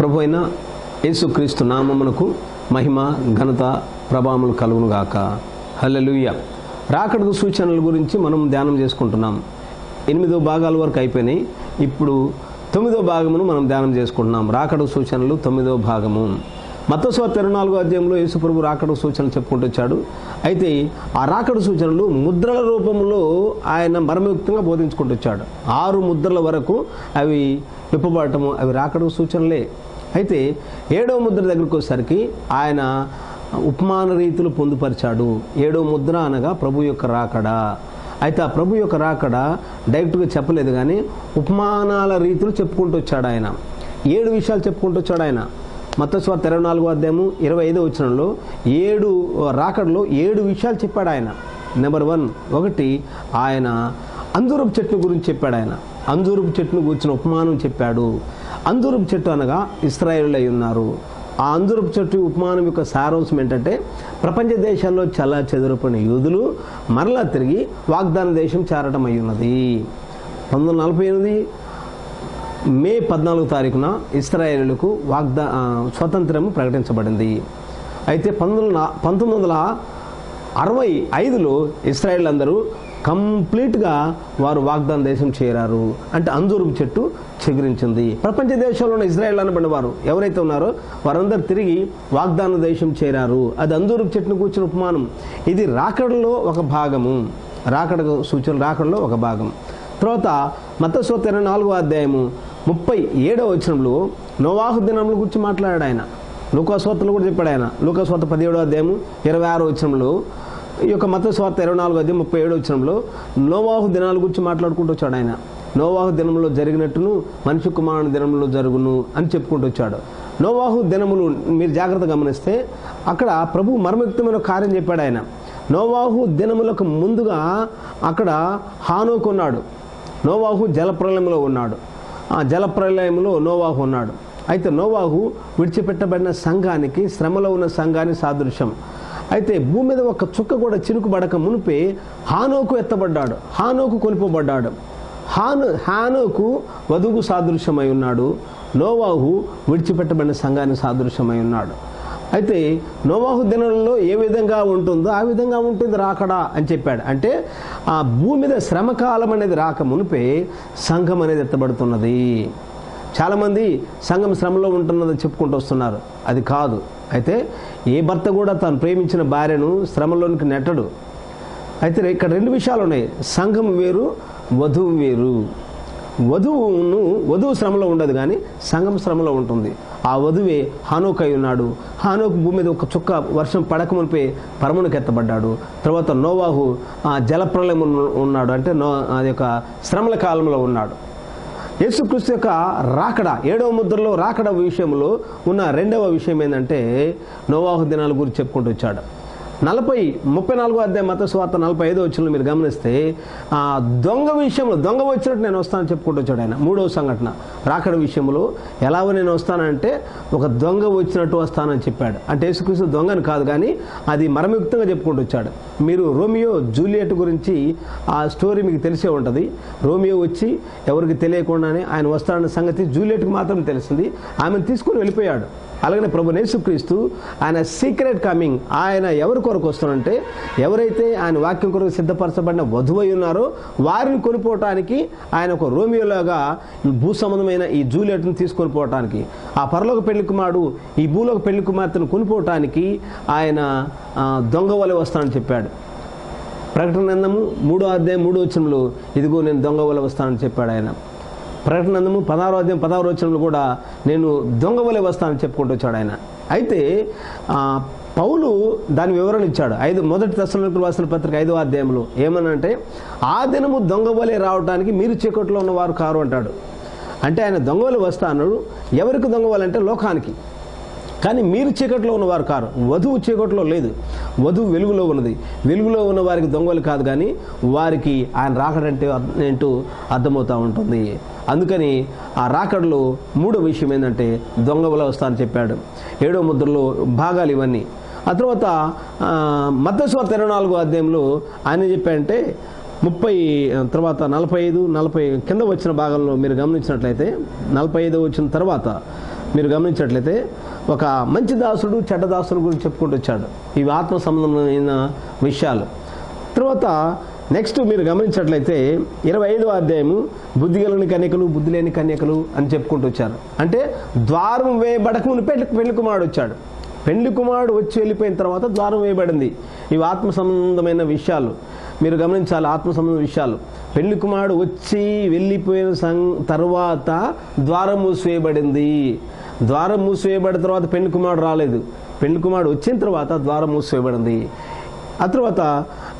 ప్రభు అయిన యేసుక్రీస్తు నామమునకు మహిమ ఘనత ప్రభావములు కలుగునుగాక. గాక హల్లెలూయ. రాకడకు సూచనల గురించి మనం ధ్యానం చేసుకుంటున్నాం. ఎనిమిదో భాగాల వరకు అయిపోయినాయి. ఇప్పుడు తొమ్మిదో భాగమును మనం ధ్యానం చేసుకుంటున్నాం. రాకడ సూచనలు తొమ్మిదో భాగము. మతస్వ ఇరవై నాలుగో అధ్యాయంలో యేసుప్రభు రాకడ సూచనలు చెప్పుకుంటూ వచ్చాడు. అయితే ఆ రాకడ సూచనలు ముద్రల రూపంలో ఆయన మర్మయుక్తంగా బోధించుకుంటూ వచ్చాడు. ఆరు ముద్రల వరకు అవి విప్పబడటము అవి రాకడ సూచనలే. అయితే ఏడవ ముద్ర దగ్గరికి వచ్చేసరికి ఆయన ఉపమాన రీతులు పొందుపరిచాడు. ఏడవ ముద్ర అనగా ప్రభు యొక్క రాకడా. అయితే ఆ ప్రభు యొక్క రాకడ డైరెక్ట్గా చెప్పలేదు కానీ ఉపమానాల రీతులు చెప్పుకుంటూ వచ్చాడు ఆయన. ఏడు విషయాలు చెప్పుకుంటూ వచ్చాడు ఆయన. మతస్వార్త ఇరవై నాలుగో అధ్యాయము ఇరవై ఐదో వచ్చినంలో ఏడు రాకడలో ఏడు విషయాలు చెప్పాడు ఆయన. నెంబర్ వన్ ఒకటి ఆయన అంజూరపు చెట్టు గురించి చెప్పాడు ఆయన. అంజూరపు చెట్టును గురించిన ఉపమానం చెప్పాడు. అంజూరపు చెట్టు అనగా ఇస్రాయేల్ అయి ఉన్నారు. ఆ అంజూరపు చెట్టు ఉపమానం యొక్క సారాంశం ఏంటంటే ప్రపంచ దేశాల్లో చల్ల చెదరపడిన యూదులు మరలా తిరిగి వాగ్దాన దేశం చేరటం అయి ఉన్నది. పంతొమ్మిది నలభై ఎనిమిది మే పద్నాలుగు తారీఖున ఇస్రాయేలులకు వాగ్దా ఆ, స్వతంత్రము ప్రకటించబడింది. అయితే పంతొమ్మిది పంతొమ్మిది వందల అరవై ఐదులో ఇస్రాయేల్ అందరూ కంప్లీట్గా వారు వాగ్దాన దేశం చేరారు. అంటే అంజూరుపు చెట్టు చిగురించింది. ప్రపంచ దేశంలో ఉన్న ఇజ్రాయెల్ అనబడిన వారు ఎవరైతే ఉన్నారో వారందరూ తిరిగి వాగ్దాన దేశం చేరారు. అది అంజూరుపు చెట్టును కూర్చున్న ఉపమానం. ఇది రాకడలో ఒక భాగము. రాకడ సూచన రాకడలో ఒక భాగం. తర్వాత మతసోత ఇరవై నాలుగో అధ్యాయము ముప్పై ఏడవ వచనంలో నోవాహు దినముల గురించి మాట్లాడాడు ఆయన. లూకాస్వార్తలు కూడా చెప్పాడు ఆయన. లూకాస్వార్త పదిహేడో అధ్యాయము ఇరవై ఆరో వచనంలో ఈ యొక్క మత స్వార్థ ఇరవై నాలుగు అధ్యాయం ముప్పై ఏడో వచ్చినంలో నోవాహు దినాల గురించి మాట్లాడుకుంటూ వచ్చాడు ఆయన. నోవాహు దినంలో జరిగినట్టును మనిషి కుమారుని దినంలో జరుగును అని చెప్పుకుంటూ వచ్చాడు. నోవాహు దినములు మీరు జాగ్రత్త గమనిస్తే అక్కడ ప్రభు మర్మయుక్తమైన కార్యం చెప్పాడు ఆయన. నోవాహు దినములకు ముందుగా అక్కడ హానోకు ఉన్నాడు. నోవాహు జలప్రలయంలో ఉన్నాడు. ఆ జలప్రలయంలో నోవాహు ఉన్నాడు. అయితే నోవాహు విడిచిపెట్టబడిన సంఘానికి శ్రమలో ఉన్న సంఘానికి సాదృశ్యం. అయితే భూమి మీద ఒక చుక్క కూడా చినుకుబడక మునిపే హానోకు ఎత్తబడ్డాడు. హానోకు కొనిపోబడ్డాడు హాను హానోకు వధువుకు సాదృశ్యమై ఉన్నాడు. నోవాహు విడిచిపెట్టబడిన సంఘానికి సాదృశ్యమై ఉన్నాడు. అయితే నోవాహు దినంలో ఏ విధంగా ఉంటుందో ఆ విధంగా ఉంటుంది రాకడా అని చెప్పాడు. అంటే ఆ భూమి మీద శ్రమకాలం అనేది రాక మునిపే సంఘం అనేది ఎత్తబడుతున్నది. చాలామంది సంఘం శ్రమలో ఉంటున్నదని చెప్పుకుంటూ వస్తున్నారు. అది కాదు. అయితే ఏ భర్త కూడా తను ప్రేమించిన భార్యను శ్రమలోనికి నెట్టడు. అయితే ఇక్కడ రెండు విషయాలు ఉన్నాయి. సంఘం వేరు వధువు వేరు. వధువును వధువు శ్రమలో ఉండదు కానీ సంఘం శ్రమలో ఉంటుంది. ఆ వధువే హానోక్ అయి ఉన్నాడు. హానోక్ భూమి మీద ఒక చుక్క వర్షం పడక మునిపే పరమునికి ఎత్తబడ్డాడు. తర్వాత నోవాహు ఆ జలప్రలయం ఉన్నాడు. అంటే నో అది యొక్క శ్రమల కాలంలో ఉన్నాడు. యేసుక్రీస్తు యొక్క రాకడ ఏడవ ముద్రలో రాకడ విషయంలో ఉన్న రెండవ విషయం ఏంటంటే నోవాహు దినాల గురించి చెప్పుకుంటూ వచ్చాడు. నలభై ముప్పై నాలుగో అధ్యాయ మత స్వార్థ నలభై ఐదో వచ్చిన మీరు గమనిస్తే ఆ దొంగ విషయంలో దొంగ వచ్చినట్టు నేను వస్తానని చెప్పుకుంటూ వచ్చాడు ఆయన. మూడవ సంఘటన. రాకడ విషయంలో ఎలాగో నేను వస్తానంటే ఒక దొంగ వచ్చినట్టు వస్తానని చెప్పాడు. అంటే యేసుక్రీస్తు దొంగను కాదు కానీ అది మరమయుక్తంగా చెప్పుకుంటూ వచ్చాడు. మీరు రోమియో జూలియట్ గురించి ఆ స్టోరీ మీకు తెలిసే ఉంటుంది. రోమియో వచ్చి ఎవరికి తెలియకుండానే ఆయన వస్తాడన్న సంగతి జూలియట్కి మాత్రం తెలిసింది. ఆమెను తీసుకుని వెళ్ళిపోయాడు. అలాగనే ప్రభు నేసుక్రీస్తు ఆయన సీక్రెట్ కమింగ్ ఆయన ఎవరి కొరకు వస్తానంటే ఎవరైతే ఆయన వాక్యం కొరకు సిద్ధపరచబడిన వధువై ఉన్నారో వారిని కొనిపోవటానికి ఆయన ఒక రోమియోలాగా భూ సంబంధమైన ఈ జూలియట్ను తీసుకొని పోవటానికి ఆ పరలోక పెళ్ళి కుమారుడు ఈ భూలోక పెళ్ళి కుమార్తెను కొనిపోవటానికి ఆయన దొంగ వలె వస్తానని చెప్పాడు. ప్రకటన నందము మూడో అధ్యాయం మూడో వచనంలో ఇదిగో నేను దొంగ వలె వస్తానని చెప్పాడు ఆయన. ప్రకటనందము పదహారో అధ్యాయం పదహారో వచనంలో కూడా నేను దొంగ వలె వస్తానని చెప్పుకుంటూ వచ్చాడు ఆయన. అయితే పౌలు దాని వివరణ ఇచ్చాడు. ఐదు మొదటి దశలకు రాసిన పత్రిక ఐదో అధ్యాయంలో ఏమనంటే ఆ దినము దొంగవలే రావడానికి మీరు చీకట్లో ఉన్నవారు కారు అంటాడు. అంటే ఆయన దొంగవలి వస్తాను ఎవరికి దొంగవాలంటే లోకానికి. కానీ మీరు చీకట్లో ఉన్నవారు కారు. వధువు చీకట్లో లేదు. వధువు వెలుగులో ఉన్నది. వెలుగులో ఉన్న వారికి దొంగలు కాదు కానీ వారికి ఆయన రాకడంటే అర్థం ఏంటో అర్థమవుతూ ఉంటుంది. అందుకని ఆ రాకడలో మూడో విషయం ఏంటంటే దొంగ వల వస్తా అని చెప్పాడు. ఏడో ముద్రలో భాగాలు ఇవన్నీ. ఆ తర్వాత మద్దస్వార్త ఇరవై నాలుగో అధ్యాయంలో ఆయన చెప్పాడంటే ముప్పై తర్వాత నలభై ఐదు నలభై కింద వచ్చిన భాగంలో మీరు గమనించినట్లయితే నలభై ఐదు వచ్చిన తర్వాత మీరు గమనించినట్లయితే ఒక మంచి దాసుడు చెడ్డ దాసుడు గురించి చెప్పుకుంటూ వచ్చాడు. ఇవి ఆత్మ సంబంధమైన విషయాలు. తర్వాత నెక్స్ట్ మీరు గమనించినట్లయితే ఇరవై ఐదవ అధ్యాయము బుద్ధి కలిగిన కన్యకలు బుద్ధి లేని కన్యకలు అని చెప్పుకుంటూ వచ్చారు. అంటే ద్వారం వేయబడక ముందు పెళ్ళి పెళ్ళి కుమారుడు వచ్చాడు. పెళ్ళి కుమారుడు వచ్చి వెళ్ళిపోయిన తర్వాత ద్వారం వేయబడింది. ఇవి ఆత్మ సంబంధమైన విషయాలు. మీరు గమనించాలి ఆత్మ సంబంధ విషయాలు. పెళ్ళి కుమారుడు వచ్చి వెళ్ళిపోయిన సం తర్వాత ద్వారం మూసివేయబడింది ద్వారం మూసివేయబడిన తర్వాత పెళ్ళి కుమారుడు రాలేదు. పెళ్ళి కుమారుడు వచ్చిన తర్వాత ద్వారం మూసివేయబడింది ఆ తర్వాత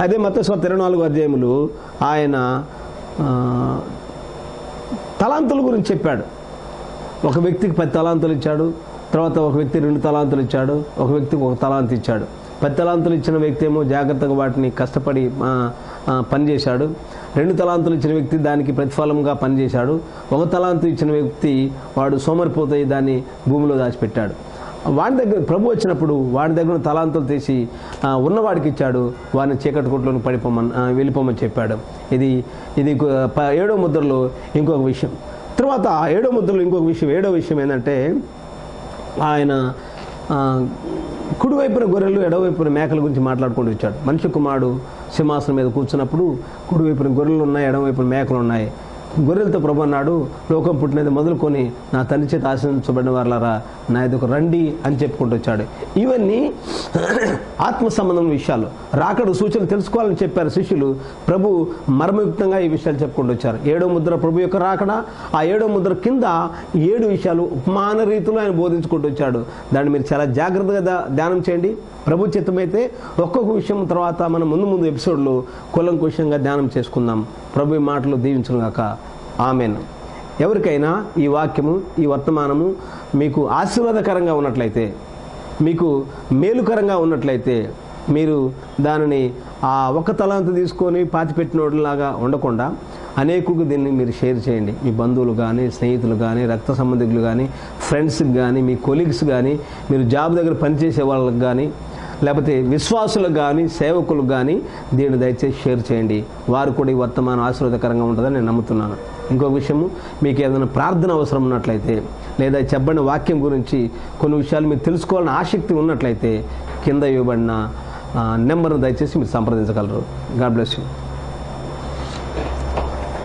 అదే మతస్వార్త ఇరవై నాలుగు అధ్యాయములు ఆయన తలాంతుల గురించి చెప్పాడు. ఒక వ్యక్తికి పది తలాంతులు ఇచ్చాడు తర్వాత ఒక వ్యక్తి రెండు తలాంతులు ఇచ్చాడు ఒక వ్యక్తికి ఒక తలాంతి ఇచ్చాడు. పది తలాంతులు ఇచ్చిన వ్యక్తి ఏమో జాగ్రత్తగా వాటిని కష్టపడి పనిచేశాడు రెండు తలాంతులు ఇచ్చిన వ్యక్తి దానికి ప్రతిఫలంగా పనిచేశాడు ఒక తలాంతు ఇచ్చిన వ్యక్తి వాడు సోమరిపోతాయి దాన్ని భూమిలో దాచిపెట్టాడు. వాడి దగ్గర ప్రభు వచ్చినప్పుడు వాడి దగ్గర ఉన్న తలాంతులు తీసి ఉన్నవాడికి ఇచ్చాడు. వాడిని చీకటి కొట్లోకి పడిపోమని వెళ్ళిపోమని చెప్పాడు. ఇది ఇది ఏడో ముద్రలో ఇంకొక విషయం. తర్వాత ఆ ఏడో ముద్రలో ఇంకొక విషయం ఏడో విషయం ఏంటంటే ఆయన కుడివైపున గొర్రెలు ఎడవైపున మేకల గురించి మాట్లాడుకుంటూ వచ్చాడు. మనిషి కుమారుడు సింహాసనం మీద కూర్చున్నప్పుడు కుడివైపున గొర్రెలు ఉన్నాయి ఎడవైపున మేకలు ఉన్నాయి. గొర్రెలతో ప్రభు అన్నాడు లోకం పుట్టినది మొదలుకొని నా తల్లి చేత ఆశ్రయించబడిన వారులారా నా ఎదుకు రండి అని చెప్పుకుంటూ వచ్చాడు. ఇవన్నీ ఆత్మ సంబంధం విషయాలు. రాకడు సూచనలు తెలుసుకోవాలని చెప్పారు శిష్యులు. ప్రభు మర్మయుక్తంగా ఈ విషయాలు చెప్పుకుంటూ వచ్చారు. ఏడో ముద్ర ప్రభు యొక్క రాకడ ఆ ఏడో ముద్ర కింద ఏడు విషయాలు ఉపమాన రీతిలో ఆయన బోధించుకుంటూ వచ్చాడు. దాన్ని మీరు చాలా జాగ్రత్తగా ధ్యానం చేయండి. ప్రభు చిత్తమైతే ఒక్కొక్క విషయం తర్వాత మనం ముందు ముందు ఎపిసోడ్లో కులంకుశంగా ధ్యానం చేసుకుందాం. ప్రభు మాటలు దీవించను గాక ఆమెన్. ఎవరికైనా ఈ వాక్యము ఈ వర్తమానము మీకు ఆశీర్వాదకరంగా ఉన్నట్లయితే మీకు మేలుకరంగా ఉన్నట్లయితే మీరు దానిని ఆ ఒక తలంత తీసుకొని పాతిపెట్టినోడిలాగా ఉండకుండా అనేకులకు దీన్ని మీరు షేర్ చేయండి. మీ బంధువులు కానీ స్నేహితులు కానీ రక్త సంబంధికులు కానీ ఫ్రెండ్స్కి కానీ మీ కొలీగ్స్ కానీ మీరు జాబ్ దగ్గర పనిచేసే వాళ్ళకి కానీ లేకపోతే విశ్వాసులకు కానీ సేవకులకు కానీ దీన్ని దయచేసి షేర్ చేయండి. వారు కూడా ఈ వర్తమానం ఆశీర్వాదకరంగా ఉంటుందని నేను నమ్ముతున్నాను. ఇంకొక విషయము మీకు ఏదైనా ప్రార్థన అవసరం ఉన్నట్లయితే లేదా చెప్పబడిన వాక్యం గురించి కొన్ని విషయాలు మీరు తెలుసుకోవాలని ఆసక్తి ఉన్నట్లయితే కింద ఇవ్వబడిన నెంబర్ను దయచేసి మీరు సంప్రదించగలరు. God bless you.